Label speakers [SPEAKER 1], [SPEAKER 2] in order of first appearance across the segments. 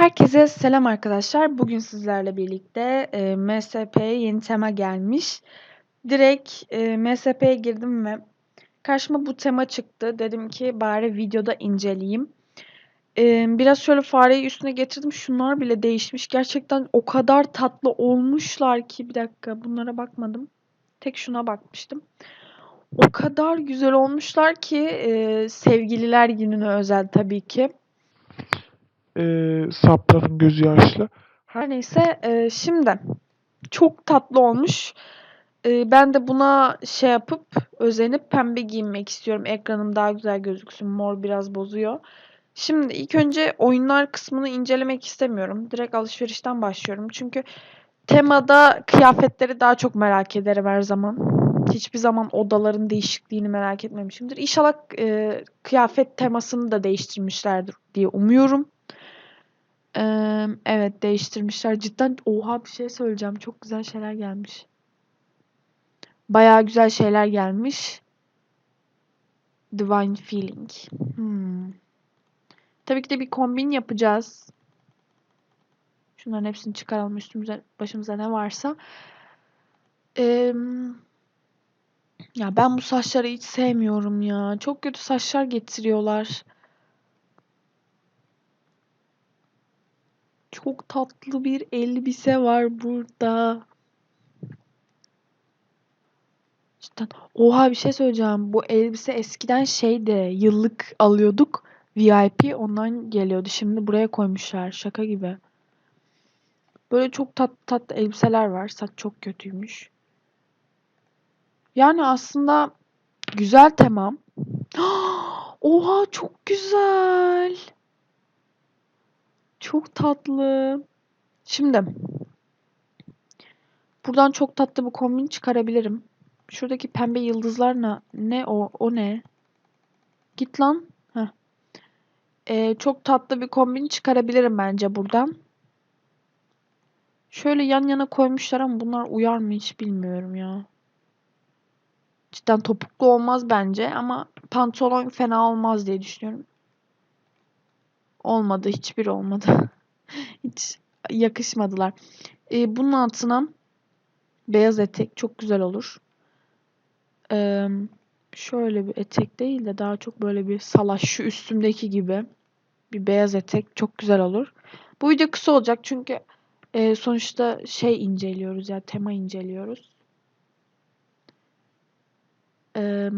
[SPEAKER 1] Herkese selam arkadaşlar. Bugün sizlerle birlikte e, MSP'ye yeni tema gelmiş. Direkt e, MSP'ye girdim ve karşıma bu tema çıktı. Dedim ki bari videoda inceleyeyim. E, biraz şöyle fareyi üstüne getirdim. Şunlar bile değişmiş. Gerçekten o kadar tatlı olmuşlar ki. Bir dakika bunlara bakmadım. Tek şuna bakmıştım. O kadar güzel olmuşlar ki e, sevgililer gününe özel tabii ki.
[SPEAKER 2] Ee, sapların gözü yaşlı.
[SPEAKER 1] Her neyse e, şimdi çok tatlı olmuş. E, ben de buna şey yapıp özenip pembe giyinmek istiyorum. Ekranım daha güzel gözüksün. Mor biraz bozuyor. Şimdi ilk önce oyunlar kısmını incelemek istemiyorum. Direkt alışverişten başlıyorum. Çünkü temada kıyafetleri daha çok merak ederim her zaman. Hiçbir zaman odaların değişikliğini merak etmemişimdir. İnşallah e, kıyafet temasını da değiştirmişlerdir diye umuyorum. Evet değiştirmişler. Cidden oha bir şey söyleyeceğim. Çok güzel şeyler gelmiş. Bayağı güzel şeyler gelmiş. Divine Feeling. Hmm. Tabii ki de bir kombin yapacağız. Şunların hepsini çıkaralım üstümüze, başımıza ne varsa. Eee, ya ben bu saçları hiç sevmiyorum ya. Çok kötü saçlar getiriyorlar. Çok tatlı bir elbise var burada. Cidden. Oha bir şey söyleyeceğim. Bu elbise eskiden şeydi. Yıllık alıyorduk. VIP ondan geliyordu. Şimdi buraya koymuşlar. Şaka gibi. Böyle çok tatlı tatlı elbiseler var. Saç çok kötüymüş. Yani aslında güzel temam. Oha çok güzel. Çok tatlı. Şimdi buradan çok tatlı bir kombin çıkarabilirim. Şuradaki pembe yıldızlar ne? Ne o? O ne? Git lan. Ee, çok tatlı bir kombin çıkarabilirim bence buradan. Şöyle yan yana koymuşlar ama bunlar uyar mı hiç bilmiyorum ya. Cidden topuklu olmaz bence ama pantolon fena olmaz diye düşünüyorum. Olmadı. Hiçbir olmadı. Hiç yakışmadılar. Ee, bunun altına beyaz etek çok güzel olur. Ee, şöyle bir etek değil de daha çok böyle bir salaş şu üstümdeki gibi bir beyaz etek çok güzel olur. Bu video kısa olacak çünkü e, sonuçta şey inceliyoruz ya yani tema inceliyoruz. Ee,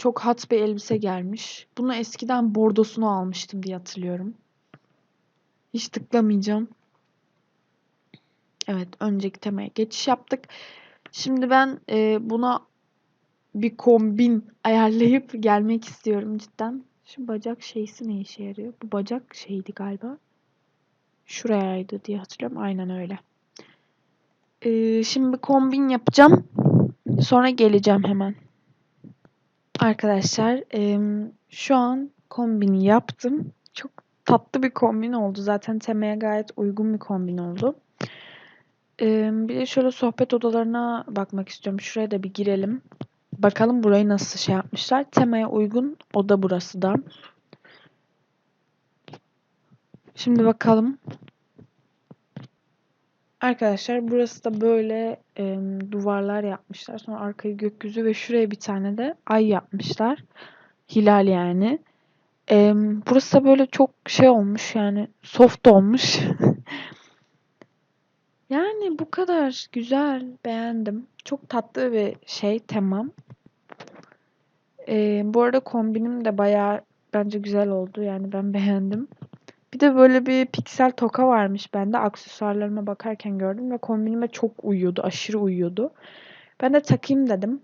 [SPEAKER 1] çok hat bir elbise gelmiş. Bunu eskiden bordosunu almıştım diye hatırlıyorum. Hiç tıklamayacağım. Evet, önceki temaya geçiş yaptık. Şimdi ben e, buna bir kombin ayarlayıp gelmek istiyorum cidden. Şu bacak şeysi ne işe yarıyor? Bu bacak şeydi galiba. Şurayaydı diye hatırlıyorum. Aynen öyle. Ee, şimdi bir kombin yapacağım. Sonra geleceğim hemen. Arkadaşlar şu an kombini yaptım. Çok tatlı bir kombin oldu. Zaten temaya gayet uygun bir kombin oldu. Bir de şöyle sohbet odalarına bakmak istiyorum. Şuraya da bir girelim. Bakalım burayı nasıl şey yapmışlar. Temaya uygun oda burası da. Şimdi bakalım. Arkadaşlar burası da böyle e, duvarlar yapmışlar. Sonra arkayı gökyüzü ve şuraya bir tane de ay yapmışlar. Hilal yani. E, burası da böyle çok şey olmuş yani soft olmuş. yani bu kadar güzel beğendim. Çok tatlı bir şey tamam. E, bu arada kombinim de bayağı bence güzel oldu. Yani ben beğendim. Bir de böyle bir piksel toka varmış bende. Aksesuarlarıma bakarken gördüm ve kombinime çok uyuyordu. Aşırı uyuyordu. Ben de takayım dedim.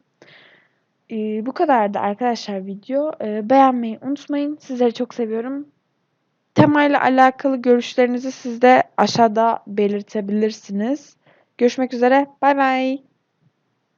[SPEAKER 1] Ee, bu kadardı arkadaşlar video. Ee, beğenmeyi unutmayın. Sizleri çok seviyorum. Temayla alakalı görüşlerinizi siz de aşağıda belirtebilirsiniz. Görüşmek üzere. Bay bay.